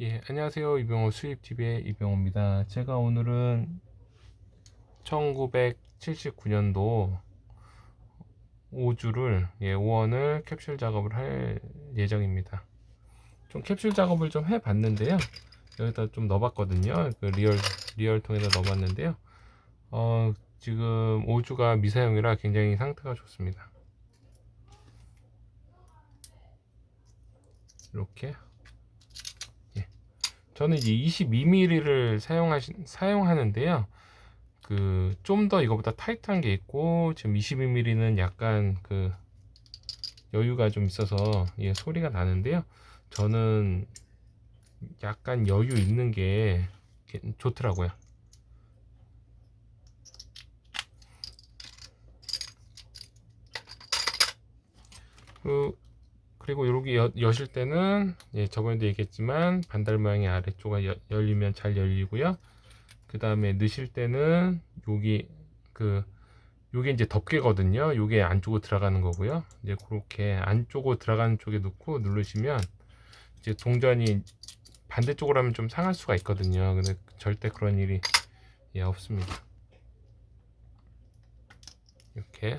예, 안녕하세요. 이병호 수입TV의 이병호입니다. 제가 오늘은 1979년도 5주를, 예, 5원을 캡슐 작업을 할 예정입니다. 좀 캡슐 작업을 좀 해봤는데요. 여기다 좀 넣어봤거든요. 그 리얼, 리얼 통에다 넣어봤는데요. 어, 지금 5주가 미사용이라 굉장히 상태가 좋습니다. 이렇게. 저는 이제 22mm를 사용하시, 사용하는데요. 그, 좀 더 이거보다 타이트한 게 있고, 지금 22mm는 약간 그, 여유가 좀 있어서, 예, 소리가 나는데요. 저는 약간 여유 있는 게 좋더라고요. 그, 그리고 여기 여, 여실 때는 예, 저번에도 얘기했지만 반달 모양의 아래쪽이 여- 열리면 잘 열리고요. 그 다음에 넣으실 때는 여기 그 요게 이제 덮개거든요. 요게 안쪽으로 들어가는 거고요. 이제 그렇게 안쪽으로 들어가는 쪽에 넣고 누르시면 이제 동전이 반대쪽으로 하면 좀 상할 수가 있거든요. 근데 절대 그런 일이 예, 없습니다. 이렇게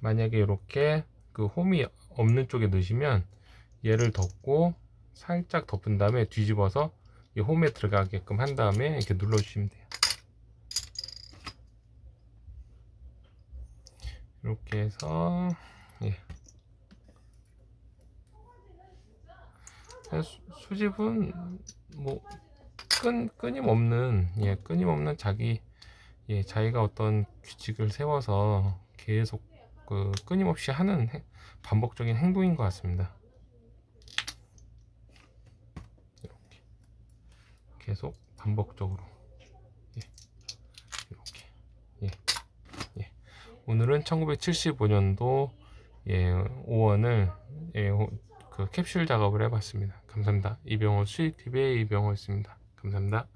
만약에 이렇게 그 홈이 없는 쪽에 넣으시면 얘를 덮고 살짝 덮은 다음에 뒤집어서 이 홈에 들어가게끔 한 다음에 이렇게 눌러주시면 돼요. 이렇게 해서 예. 수- 수집은 뭐 끈, 끊임없는 예, 끊임없는 자기 예, 자기가 어떤 규칙을 세워서 계속 그 끊임없이 하는 행- 반복적인 행동인 것 같습니다. 이렇게 계속 반복적으로 예. 이렇게 예. 예. 오늘은 1975년도 예, 5원을 예, 호- 그 캡슐 작업을 해봤습니다. 감사합니다. 이병호 수입TV의 이병호였습니다. 감사합니다.